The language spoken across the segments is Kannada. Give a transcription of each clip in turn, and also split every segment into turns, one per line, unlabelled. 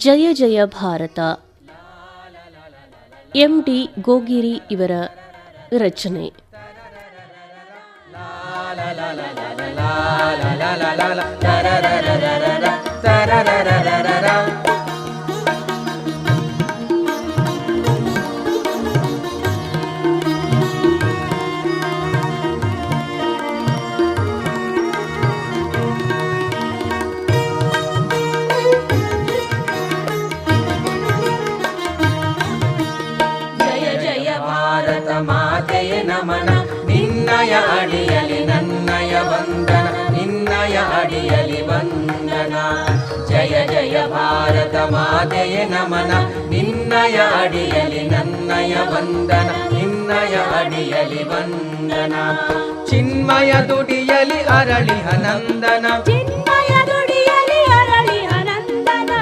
ಜಯ ಜಯ ಭಾರತ ಎಂ ಡಿ ಗೋಗಿರಿ ಇವರ ರಚನೆ
ನಮನ. ನಿನ್ನಯ ಅಡಿಯಲಿ ನನ್ನಯ ವಂದನ. ನಿನ್ನಯ ಅಡಿಯಲಿ ವಂದನ. ಜಯ ಜಯ ಭಾರತ ಮಾತೆಯ ನಮನ. ನಿನ್ನಯ ಅಡಿಯಲಿ ನನ್ನಯ ವಂದನ. ನಿನ್ನಯ ಅಡಿಯಲಿ ವಂದನ. ಚಿನ್ಮಯ ದುಡಿಯಲಿ
ಅರಳಿ ಹನಂದನ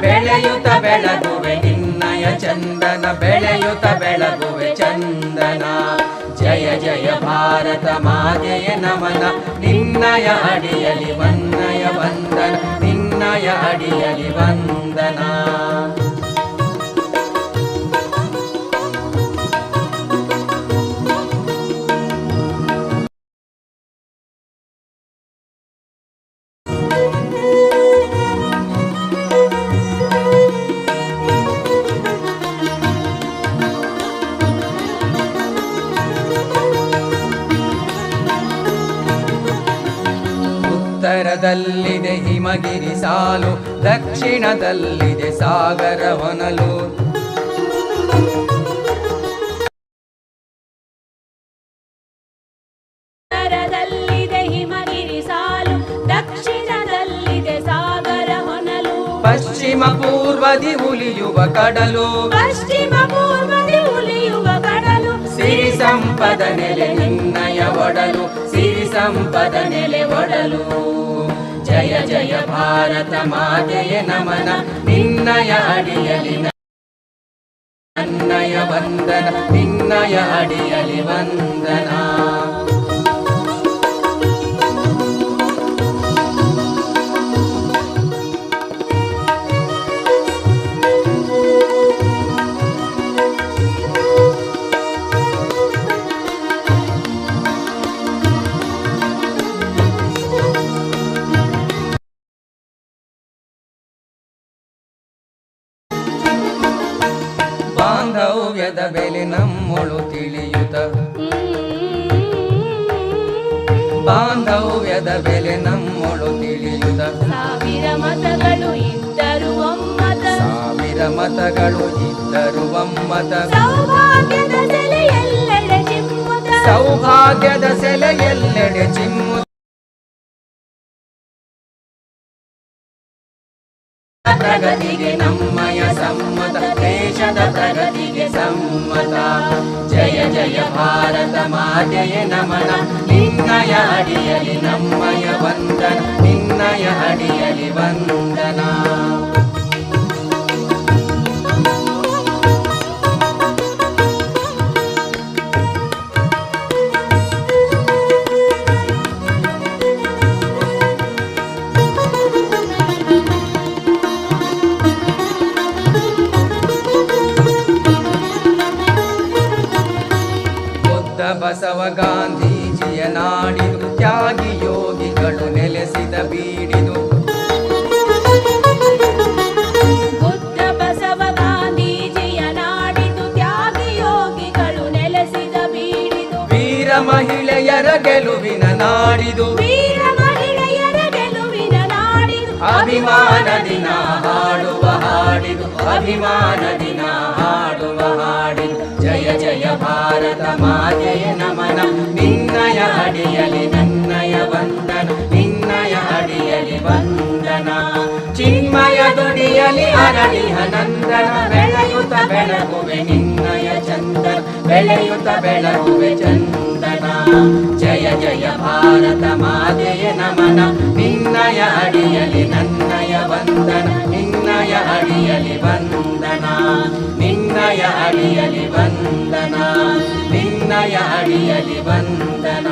ಬೆಳೆಯುತ್ತ ಬೆಳಗುವೆ ನಿನ್ನಯ ಚಂದನ. ಬೆಳೆಯುತ್ತ ಬೆಳಗುವೆ ಚಂದನ. ಜಯ ಜಯ ಭಾರತ ಮಾತೆಯ ನಮನ. ನಿನ್ನಯ ಅಡಿಯಲಿ ವನ್ನಯ ವಂದನ ನಿನ್ನಯ ಅಡಿಯಲಿ ವಂದನ. ಉತ್ತರದಲ್ಲಿದೆ ಹಿಮಗಿರಿ ಸಾಲು ದಕ್ಷಿಣದಲ್ಲಿದೆ ಸಾಗರ ಹೊನಲು.
ಹಿಮಗಿರಿ ಸಾಲು ದಕ್ಷಿಣದಲ್ಲಿದೆ ಸಾಗರ
ಪಶ್ಚಿಮ ಪೂರ್ವದಿ ಉಲಿಯುವ ಕಡಲು.
ಪಶ್ಚಿಮ ಪೂರ್ವದಿ ಉಲಿಯುವ ಕಡಲು.
ಸಿರಿ ಸಂಪದ ನೆಲೆ ಸಂಪದ ನೆಲೆ ಒಡಲು. ಜಯ ಜಯ ಭಾರತ ಮಾತೆಯ ನಮನ. ನಿನ್ನಯ ಅಡಿಯಲಿ ನನ್ನಯ ವಂದನ, ನಿನ್ನಯ ಅಡಿಯಲಿ ವಂದನ. ಬಾಂಧವ್ಯದ ಬೆಲೆ ನಮ್ಮೊಳು ತಿಳಿಯುತ್ತ ಬಾಂಧವ್ಯದ ಬೆಲೆ ನಮ್ಮೊಳು ತಿಳಿಯುತ್ತ
ಸಾವಿರ ಮತಗಳು ಇದ್ದರು ಒಮ್ಮತ.
ಸಾವಿರ ಮತಗಳು ಇದ್ದರು ಒಮ್ಮತ.
ಸೌಭಾಗ್ಯದ ಸೆಲೆ ಎಲ್ಲೆಡೆ
ಚಿಮ್ಮು ಪ್ರಗತಿಗೆ ನಮ್ಮಯ ಸಮ್ಮತ ದೇಶದ ಪ್ರಗತಿಗೆ ಸಮ್ಮತ ಜಯ ಜಯ ಭಾರತ ಮಾತೆಯ ನಮನ. ನಿನ್ನಯ ಅಡಿಯಲಿ ನಮ್ಮಯ ವಂದನ, ನಿನ್ನಯ ಅಡಿಯಲಿ ವಂದನ. ಬುದ್ಧ ಬಸವ ಗಾಂಧೀಜಿಯ ನಾಡಿದು ತ್ಯಾಗಿ ಯೋಗಿಗಳು ನೆಲೆಸಿದ ಬೀಡಿದು.
ಬುದ್ಧ ಬಸವ ಗಾಂಧೀಜಿಯ ನಾಡಿದು ತ್ಯಾಗಿ ಯೋಗಿಗಳು ನೆಲೆಸಿದ ಬೀಡಿದು.
ವೀರ ಮಹಿಳೆಯರ ಗೆಲುವಿನ ನಾಡಿದು.
ವೀರ ಮಹಿಳೆಯರ ಗೆಲುವಿನ ನಾಡಿದು.
ಅಭಿಮಾನ ದಿನ ಹಾಡುವ ಹಾಡಿದು ಅಭಿಮಾನ ದಿನ ಹಾಡುವ ಹಾಡಿದು. ಜಯ ಜಯ ಭಾರತ ಮಾತೆಯ ನಮನ. ನಿನ್ನಯ ಅಡಿಯಲಿ ನನ್ನಯ ವಂದನ. ನಿನ್ನಯ ಅಡಿಯಲಿ ವಂದನ. ಚಿನ್ಮಯ ದುಡಿಯಲಿ ಅರಳಿಹ ನಂದನ. ಬೆಳೆಯುತ್ತ ಬೆಳಗುವೆ ನಿನ್ನಯ ಚಂದನ. ಬೆಳೆಯುತ್ತ ಬೆಳಗುವೆ ಚಂದನ. ಜಯ ಜಯ ಭಾರತ ಮಾತೆಯ ನಮನ. ನಿನ್ನಯ ಅಡಿಯಲಿ ನನ್ನಯ ವಂದನ. ನಿನ್ನಯ ಅಡಿಯಲಿ ವಂದನ. ಅಡಿಯಲಿ ವಂದನ. ನಿನ್ನಯ ಅಡಿಯಲಿ ವಂದನ.